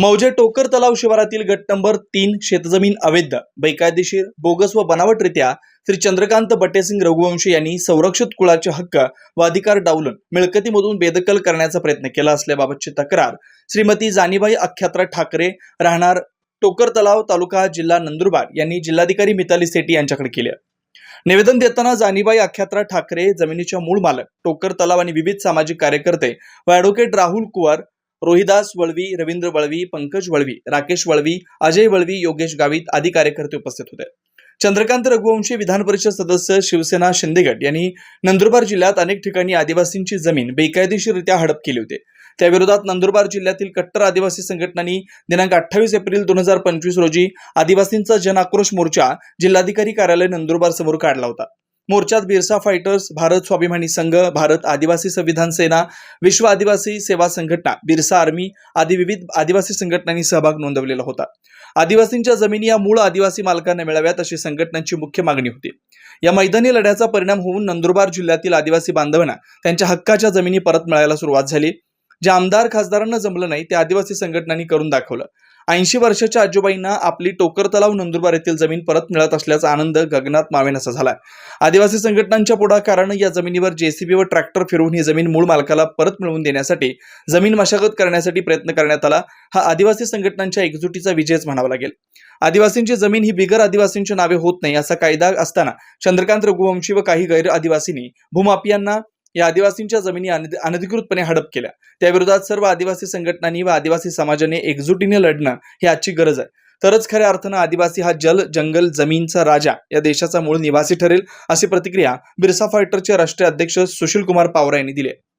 मौजे टोकर तलाव शिवारातील गट नंबर तीन शेतजमीन अवैध बेकायदेशीर बोगस व बनावटरित्या श्री चंद्रकांत बटेसिंग रघुवंशी यांनी संरक्षित कुळाचे हक्क व अधिकार डावलून मिळकतीमधून बेदखल करण्याचा प्रयत्न केला असल्याबाबतची तक्रार श्रीमती जानीबाई अख्यात्रा ठाकरे राहणार टोकर तलाव तालुका जिल्हा नंदुरबार यांनी जिल्हाधिकारी मिताली सेटी यांच्याकडे केली. निवेदन देताना जानीबाई अख्यात्रा ठाकरे जमिनीच्या मूळ मालक टोकर तलाव आणि विविध सामाजिक कार्यकर्ते व ॲडव्होकेट राहुल कुवार रोहिदास वळवी रवींद्र वळवी पंकज वळवी राकेश वळवी अजय वळवी योगेश गावित आदी कार्यकर्ते उपस्थित होते. चंद्रकांत रघुवंशी विधान परिषद सदस्य शिवसेना शिंदेगड यांनी नंदुरबार जिल्ह्यात अनेक ठिकाणी आदिवासींची जमीन बेकायदेशीररित्या हडप केली होती. त्याविरोधात नंदुरबार जिल्ह्यातील कट्टर आदिवासी संघटनांनी दिनांक अठ्ठावीस एप्रिल दोन हजार पंचवीस रोजी आदिवासींचा जन आक्रोश मोर्चा जिल्हाधिकारी कार्यालय नंदुरबार समोर काढला होता. मोर्चात बिरसा फायटर्स भारत स्वाभिमानी संघ भारत आदिवासी संविधान सेना विश्व आदिवासी सेवा संघटना बिरसा आर्मी आदी विविध आदिवासी संघटनांनी सहभाग नोंदवलेला होता. आदिवासींच्या जमिनी या मूळ आदिवासी मालकांना मिळाव्यात अशी संघटनांची मुख्य मागणी होती. या मैदानी लढ्याचा परिणाम होऊन नंदुरबार जिल्ह्यातील आदिवासी बांधवांना त्यांच्या हक्काच्या जमिनी परत मिळायला सुरुवात झाली. जे आमदार खासदारांना जमलं नाही ते आदिवासी संघटनांनी करून दाखवलं. ऐंशी वर्षाच्या आजोबाईंना आपली टोकर तलाव नंदुरबार येथील जमीन परत मिळत असल्याचा आनंद गगनात मावेनासा झाला आदिवासी संघटनांच्या पुढाकारानं या जमिनीवर जेसीबी व ट्रॅक्टर फिरवून ही जमीन मूळ मालकाला परत मिळवून देण्यासाठी जमीन मशागत करण्यासाठी प्रयत्न करण्यात आला हा आदिवासी संघटनांच्या एकजुटीचा विजयच म्हणावा लागेल. आदिवासींची जमीन ही बिगर आदिवासींच्या नावे होत नाही असा कायदा असताना चंद्रकांत रघुवंशी व काही गैर आदिवासींनी भूमापियांना या आदिवासींच्या जमिनी अनधिकृतपणे हडप केल्या त्याविरोधात सर्व आदिवासी संघटनांनी व आदिवासी समाजाने एकजुटीने लढणं ही आजची गरज आहे तरच खऱ्या अर्थानं आदिवासी हा जल जंगल जमीनचा राजा या देशाचा मूळ निवासी ठरेल अशी प्रतिक्रिया बिरसा फायटरचे राष्ट्रीय अध्यक्ष सुशील कुमार पावरा यांनी दिली आहे.